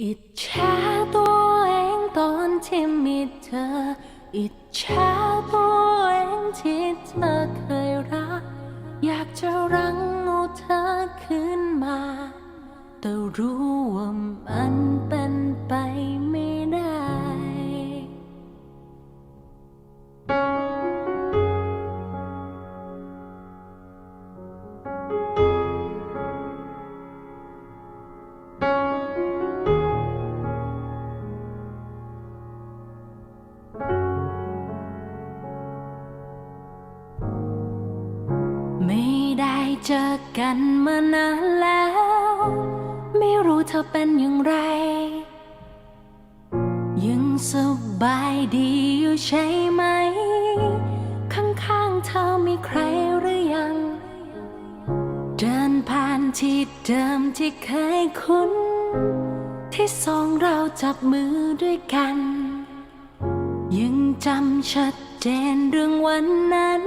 อิจฉาตัวเองตอนที่มีเธอ อิจฉาตัวเองที่เธอเคยรัก อยากจะรั้งเอาเธอขึ้นมา แต่รู้ จอกันมานานแล้ว ไม่รู้เธอเป็นอย่างไร ยังสบายดีอยู่ใช่ไหม ข้างๆเธอมีใครหรือยัง เดินผ่านที่เดิมที่เคยคุ้น ที่สองเราจับมือด้วยกัน ยังจำชัดเจนเรื่องวันนั้น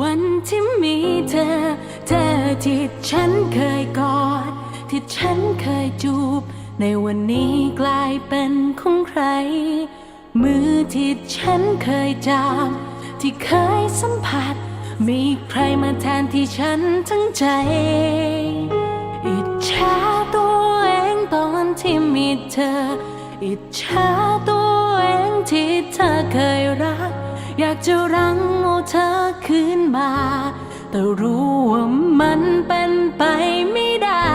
วันที่มีเธอ เธอที่ฉันเคยกอด ที่ฉันเคยจูบ ในวันนี้กลายเป็นของใคร มือที่ฉันเคยจับที่เคยสัมผัส มีใครมาแทนที่ฉันทั้งใจ อิจฉาตัวเองตอนที่มีเธอ อิจฉาตัวเองที่เธอเคยรัก อยากจะรั้งเอาเธอคืนมา แต่รู้ว่ามันเป็นไปไม่ได้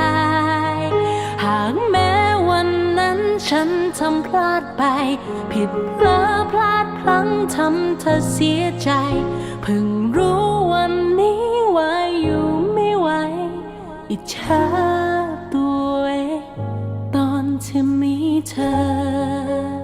หากแม้วันนั้นฉันทำพลาดไป ผิดเพลอพลาดพลั้งทำเธอเสียใจ เพิ่งรู้วันนี้ว่าอยู่ไม่ไหว อิจฉาตัวเองตอนที่มีเธอ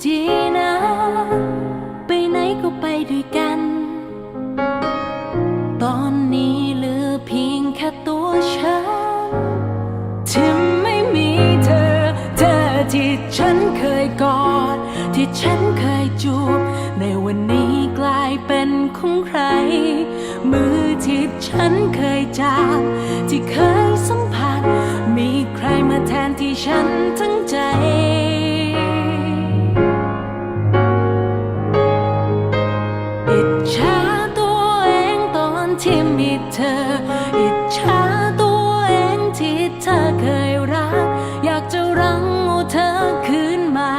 ก็ดีนะ ไปไหนก็ไปด้วยกัน ตอนนี้เหลือเพียงแค่ตัวฉันที่ไม่มีเธอ เธอที่ฉันเคยกอด ที่ฉันเคยจูบ ในวันนี้กลายเป็นของใคร มือที่ฉันเคยจับที่เคยสัมผัส มีใครมาแทนที่ฉันทั้ง เธอ อิจฉาตัวเองที่เธอเคยรัก อยากจะรั้งเอาเธอคืนมา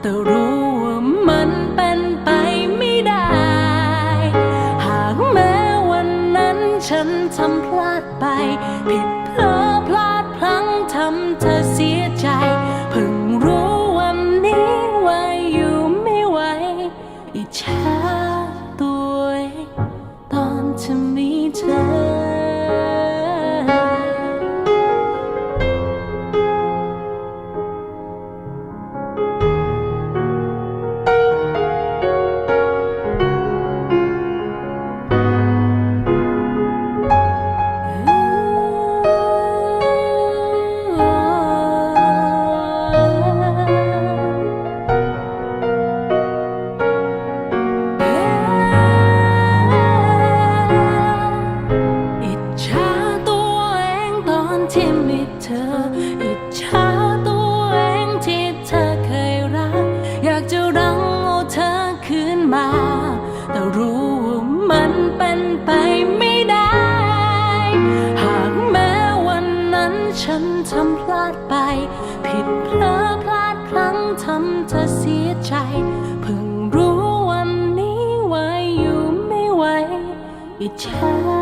แต่รู้ว่ามันเป็นไปไม่ได้ หากแม้วันนั้นฉันทำพลาดไป ผิดเพลอพลาดพลั้งทำเธอเสียใจ ฉันทำพลาดไป ผิดเพลอพลาดพลั้งทำเธอเสียใจ เพิ่งรู้วันนี้ว่าอยู่ไม่ไหวอิจฉา